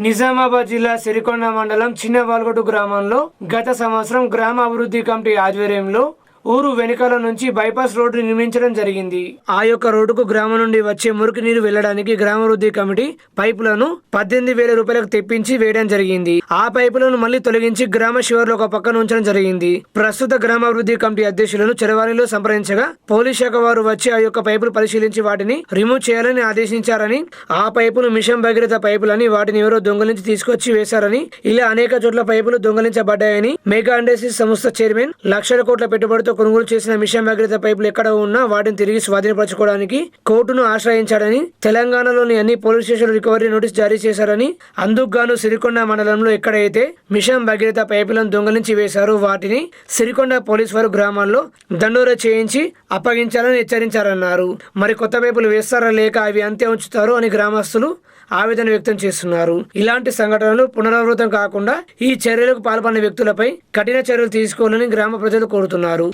నిజామాబాద్ జిల్లా సిరికొండ మండలం చిన్న వాల్గొట్టు గ్రామంలో గత సంవత్సరం గ్రామ అభివృద్ధి కమిటీ ఆధ్వర్యంలో ఊరు వెనుకల నుంచి బైపాస్ రోడ్డు నిర్మించడం జరిగింది. ఆ యొక్క రోడ్డుకు గ్రామం నుండి వచ్చే మురికి నీరు వెళ్ళడానికి గ్రామాభివృద్ధి కమిటీ పైపులను పద్దెనిమిది వేల రూపాయలకు తెప్పించి వేయడం జరిగింది. ఆ పైపులను మళ్ళీ తొలగించి గ్రామ శివర్లో ఒక పక్కన ఉంచడం జరిగింది. ప్రస్తుత గ్రామాభివృద్ధి కమిటీ అధ్యక్షులను చెరవాణిలో సంప్రదించగా పోలీస్ శాఖ వారు వచ్చి ఆ యొక్క పైపులు పరిశీలించి వాటిని రిమూవ్ చేయాలని ఆదేశించారని ఆ పైపులు మిషన్ భగీరథ పైపులని వాటిని ఎవరో దొంగలించి తీసుకొచ్చి వేశారని ఇలా అనేక చోట్ల పైపులు దొంగలించబడ్డాయని మెగా ఇండస్ట్రీస్ సంస్థ చైర్మన్ లక్షల కోట్ల పెట్టుబడితో కొనుగోలు చేసిన మిషన్ భగీరథ పైపులు ఎక్కడ ఉన్నా వాటిని తిరిగి స్వాధీనపరచుకోవడానికి కోర్టును ఆశ్రయించాడని తెలంగాణలోని అన్ని పోలీస్ స్టేషన్లు రికవరీ నోటీస్ జారీ చేశారని అందుకు గాను సిరికొండ మండలంలో ఎక్కడైతే మిషన్ భగీరథ పైపులను దొంగలించి వేశారో వాటిని సిరికొండ పోలీస్ వారు గ్రామాల్లో దండోరా చేయించి అప్పగించాలని హెచ్చరించారన్నారు. మరి కొత్త పైపులు వేస్తారా లేక అవి అంతే ఉంచుతారో అని గ్రామస్తులు ఆవేదన వ్యక్తం చేస్తున్నారు. ఇలాంటి సంఘటనలు పునరావృతం కాకుండా ఈ చర్యలకు పాల్పడిన వ్యక్తులపై కఠిన చర్యలు తీసుకోవాలని గ్రామ ప్రజలు కోరుతున్నారు.